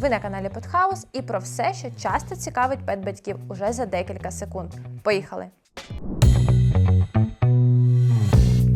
Ви на каналі Петхаус і про все, що часто цікавить педбатьків уже за декілька секунд. Поїхали!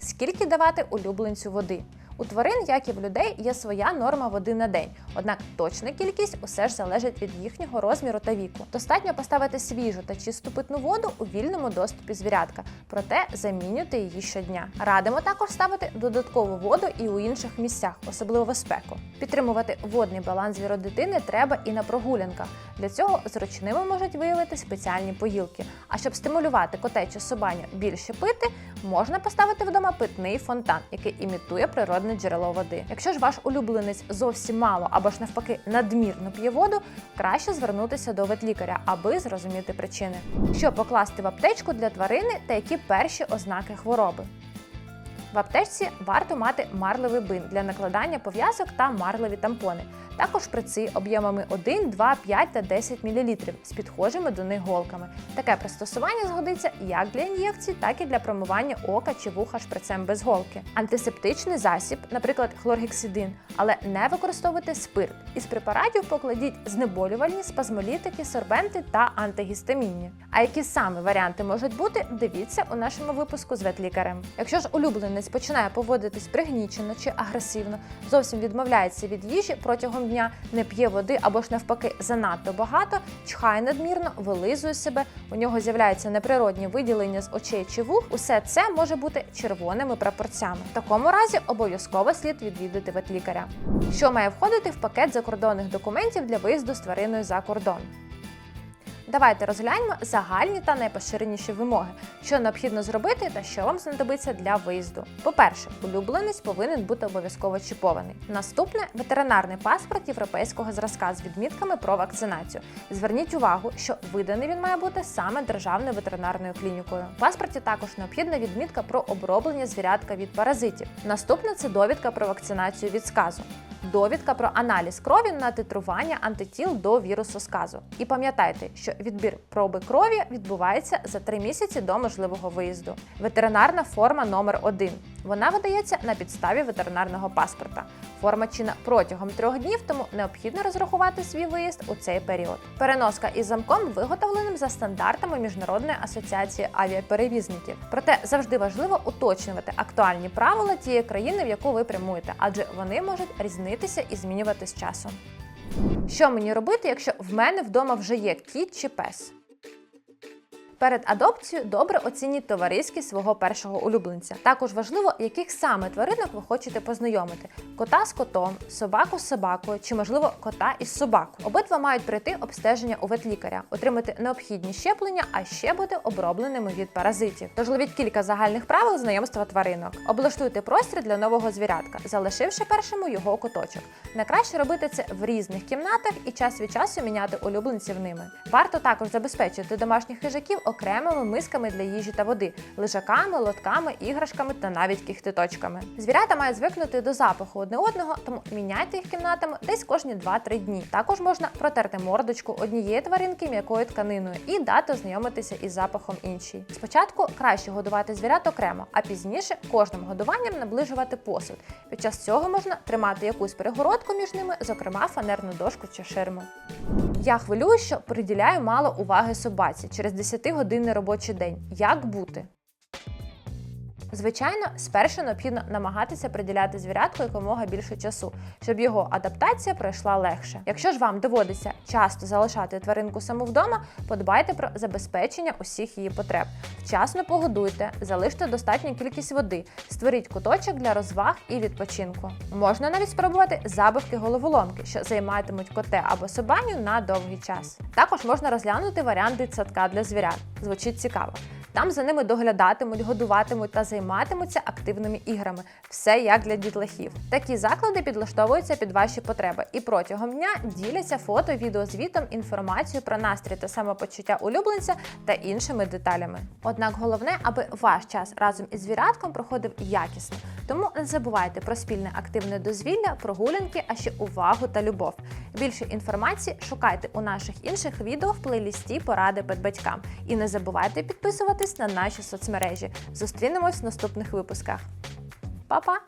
Скільки давати улюбленцю води? У тварин, як і в людей, є своя норма води на день, однак точна кількість усе ж залежить від їхнього розміру та віку. Достатньо поставити свіжу та чисту питну воду у вільному доступі звірятка, проте замінюйте її щодня. Радимо також ставити додаткову воду і у інших місцях, особливо в спеку. Підтримувати водний баланс звіродитини треба і на прогулянках. Для цього зручними можуть виявити спеціальні поїлки. А щоб стимулювати котечу собаню більше пити, можна поставити вдома питний фонтан, який імітує природне джерело води. Якщо ж ваш улюбленець зовсім мало або ж навпаки надмірно п'є воду, краще звернутися до ветлікаря, аби зрозуміти причини. Що покласти в аптечку для тварини та які перші ознаки хвороби. В аптечці варто мати марливий бин для накладання пов'язок та марливі тампони. Також шприци об'ємами 1, 2, 5 та 10 мл з підхожими до них голками. Таке пристосування згодиться як для ін'єкцій, так і для промивання ока чи вуха шприцем без голки. Антисептичний засіб, наприклад, хлоргексидин, але не використовуйте спирт. Із препаратів покладіть знеболювальні, спазмолітики, сорбенти та антигістамінні. А які саме варіанти можуть бути, дивіться у нашому випуску з ветлікарем. Якщо ж улюбленець починає поводитись пригнічено чи агресивно, зовсім відмовляється від їжі протягом дня, не п'є води або ж навпаки занадто багато, чхає надмірно, вилизує себе, у нього з'являються неприродні виділення з очей чи вух, усе це може бути червоними прапорцями. В такому разі обов'язково слід відвідати ветлікаря. Що має входити в пакет закордонних документів для виїзду з твариною за кордон? Давайте розгляньмо загальні та найпоширеніші вимоги, що необхідно зробити та що вам знадобиться для виїзду. По-перше, улюбленець повинен бути обов'язково чіпований. Наступне ветеринарний паспорт європейського зразка з відмітками про вакцинацію. Зверніть увагу, що виданий він має бути саме державною ветеринарною клінікою. В паспорті також необхідна відмітка про оброблення звірятка від паразитів. Наступне це довідка про вакцинацію від сказу. Довідка про аналіз крові на титрування антитіл до вірусу сказу. І пам'ятайте, що відбір проби крові відбувається за три місяці до можливого виїзду. Ветеринарна форма номер 1 Вона видається на підставі ветеринарного паспорта. Форма чинна протягом трьох днів, тому необхідно розрахувати свій виїзд у цей період. Переноска із замком виготовленим за стандартами Міжнародної асоціації авіаперевізників. Проте завжди важливо уточнювати актуальні правила тієї країни, в яку ви прямуєте, адже вони можуть різнитися і змінювати з часом. Що мені робити, якщо в мене вдома вже є кіт чи пес? Перед адопцією добре оцініть товариськість свого першого улюбленця. Також важливо, яких саме тваринок ви хочете познайомити: кота з котом, собаку з собакою чи, можливо, кота із собакою. Обидва мають пройти обстеження у ветлікаря, отримати необхідні щеплення, а ще бути обробленими від паразитів. Тож ловіть кілька загальних правил знайомства тваринок. Облаштуйте простір для нового звірятка, залишивши першому його куточок. Найкраще робити це в різних кімнатах і час від часу міняти улюбленців ними. Варто також забезпечити домашніх хижаків окремими мисками для їжі та води, лежаками, лотками, іграшками та навіть кіхтиточками. Звірята мають звикнути до запаху одне одного, тому міняйте їх кімнатами десь кожні 2-3 дні. Також можна протерти мордочку однієї тваринки м'якою тканиною і дати ознайомитися із запахом іншій. Спочатку краще годувати звірят окремо, а пізніше кожним годуванням наближувати посуд. Під час цього можна тримати якусь перегородку між ними, зокрема фанерну дошку чи ширму. Я хвилюю, що приділяю мало уваги собаці через 10-годинний робочий день. Як бути? Звичайно, спершу необхідно намагатися приділяти звірятку якомога більше часу, щоб його адаптація пройшла легше. Якщо ж вам доводиться часто залишати тваринку саму вдома, подбайте про забезпечення усіх її потреб. Вчасно погодуйте, залиште достатню кількість води, створіть куточок для розваг і відпочинку. Можна навіть спробувати забавки головоломки, що займатимуть коте або собаню на довгий час. Також можна розглянути варіант дитсадка для звірят. Звучить цікаво. Там за ними доглядатимуть, годуватимуть та займатимуться активними іграми. Все як для дітлахів. Такі заклади підлаштовуються під ваші потреби і протягом дня діляться фото, відеозвітом, інформацією про настрій та самопочуття улюбленця та іншими деталями. Однак головне, аби ваш час разом із звірятком проходив якісно. Тому не забувайте про спільне активне дозвілля, прогулянки, а ще увагу та любов. Більше інформації шукайте у наших інших відео в плейлісті Поради педбатькам. І не забувайте підписуватись на наші соцмережі. Зустрінемось в наступних випусках. Па-па!